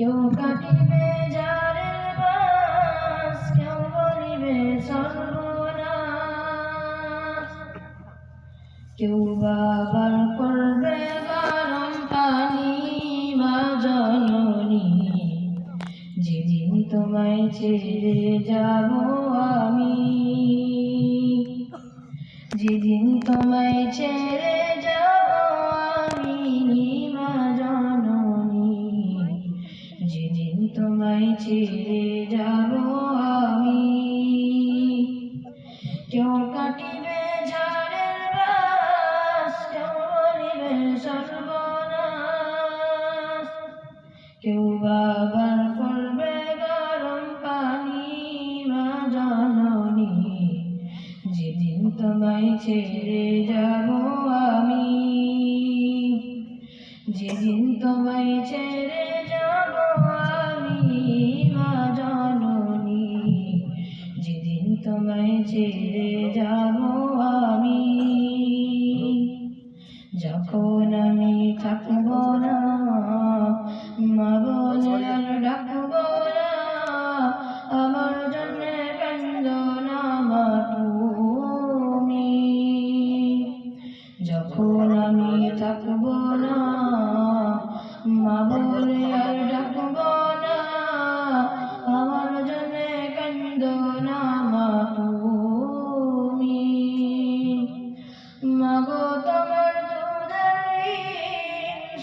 কেউ কাটিবে জারের বাস কেউ বলিবে সর্বনাশ? কেউ বাবার করবে গরম পানি মা জননী। যেদিন তোমায় ছেড়ে যাব আমি, যেদিন তোমায় ছেড়ে তোমায় ছেড়ে যাব আমি। কেউ কাটিবে ঝাড়ের বাস, কেউ বলিবে সর্বনাশ। কেউ বাবার করবে গরম পানি, মা জননী, যেদিন তোমায় ছেড়ে যাব আমি। যেদিন তোমায় ছেড়ে ছেড়ে যাব আমি। যখন আমি থাকব না মা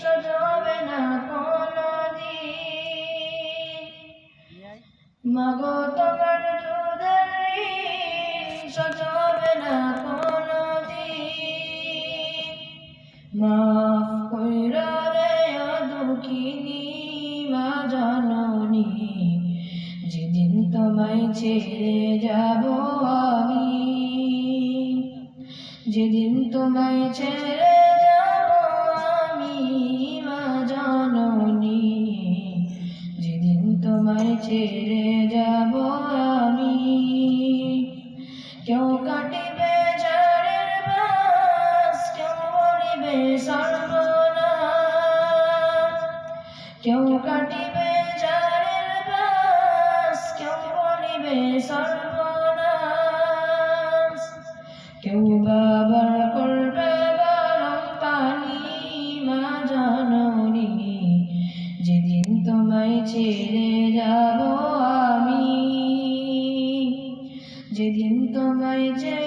শোধ হবে না কোনদিন। মাগো, তোমার দুধের ঋণ শোধ হবে না কোনদিন। মাফ কইরা রে দুঃখিনী মা জননী, যেদিন তোমায় ছেড়ে যাব আমি। যেদিন তোমায় ছেড়ে ছেড়ে যাব আমি। কেউ কাটিবে জারের বাস কেউ বলিবে সর্বনা কেউ কাটিবে তোমায়